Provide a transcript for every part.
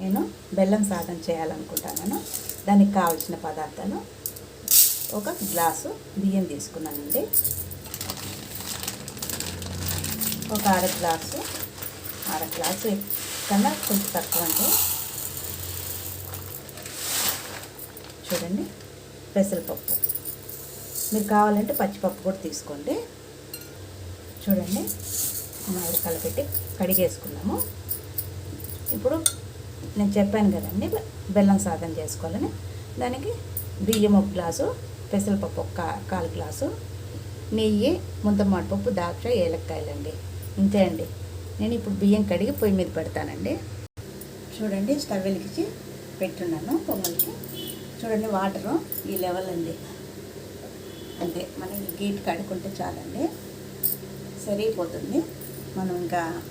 నేను బెల్లం సాగం చేయాలనుకుంటున్నాను దానికి కావలసిన పదార్థాలు ఒక గ్లాసు బియ్యం తీసుకున్నానండి. ఒక అర గ్లాసు అర గ్లాసు కన్నా కొంచెం తక్కువ అండి చూడండి పెసరపప్పు. మీరు కావాలంటే పచ్చిపప్పు కూడా తీసుకోండి. చూడండి మామిడి కలపెట్టి కడిగేసుకున్నాము. ఇప్పుడు నేను చెప్పాను కదండి బెల్లం సాధన చేసుకోవాలని. దానికి బియ్యం ఒక గ్లాసు పెసరపప్పు ఒక కా- కాలు గ్లాసు నెయ్యి ముంతమాడిపప్పు దాక్ష ఏలక్కాయలండి. ఇంతే అండి. నేను ఇప్పుడు బియ్యం కడిగి పొయ్యి మీద పెడతానండి. చూడండి స్టవ్ వెలిగించి పెట్టున్నాను పొంగల్కి. చూడండి వాటరు ఈ లెవెల్ అండి. అంతే మనం గీట్ కడుక్కుంటే చాలండి. సరిపోతుంది. మనం ఇంకా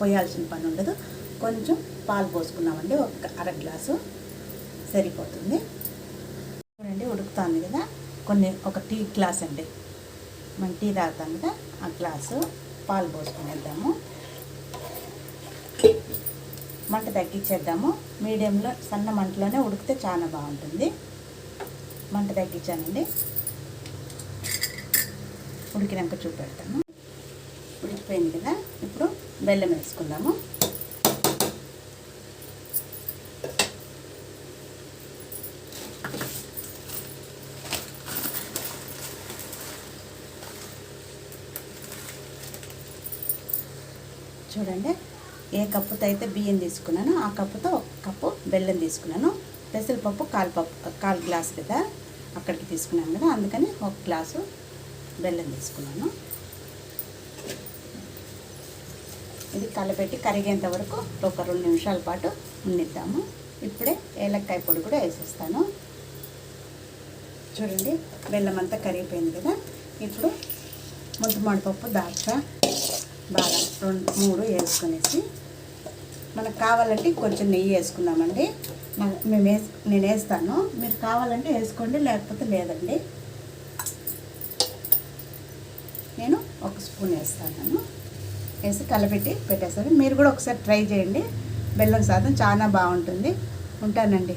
పోయాల్సిన పని ఉండదు. కొంచెం పాలు పోసుకున్నామండి ఒక అర గ్లాసు. సరిపోతుంది. చూడండి ఉడుకుతుంది కదా. కొన్ని ఒక టీ గ్లాస్ అండి. మనం టీ తాగుతాం కదా ఆ గ్లాసు పాలు పోసుకునేద్దాము. మంట తగ్గించేద్దాము. మీడియంలో సన్న మంటలోనే ఉడికితే చాలా బాగుంటుంది. మంట తగ్గించానండి. ఉడికినాక చూపెడతాను. ఉడికిపోయింది కదా. ఇప్పుడు బెల్లం వేసుకుందాము. చూడండి. ఏ కప్పుతో అయితే బియ్యం తీసుకున్నానో ఆ కప్పుతో ఒక కప్పు బెల్లం తీసుకున్నాను. పెసరపప్పు కాలు పప్పు కాలు గ్లాస్ కదా అక్కడికి తీసుకున్నాను కదా అందుకని ఒక గ్లాసు బెల్లం తీసుకున్నాను. ఇది కలపెట్టి కరిగేంత వరకు ఒక రెండు నిమిషాల పాటు ఉండిద్దాము. ఇప్పుడే ఏలక్కాయ పొడి కూడా వేసేస్తాను. చూడండి బెల్లం అంతా కరిగిపోయింది కదా. ఇప్పుడు ముద్దు మాడిపప్పు దాక్ష బాగా రెండు మూడు వేసుకునేసి మనకు కావాలంటే కొంచెం నెయ్యి వేసుకుందామండి. మేము వేసు నేను వేస్తాను. మీరు కావాలంటే వేసుకోండి లేకపోతే లేదండి. నేను ఒక స్పూన్ వేస్తాను. వేసి కలపెట్టి పెట్టేస్తాను. మీరు కూడా ఒకసారి ట్రై చేయండి. బెల్లం సాదం చాలా బాగుంటుంది. ఉంటానండి.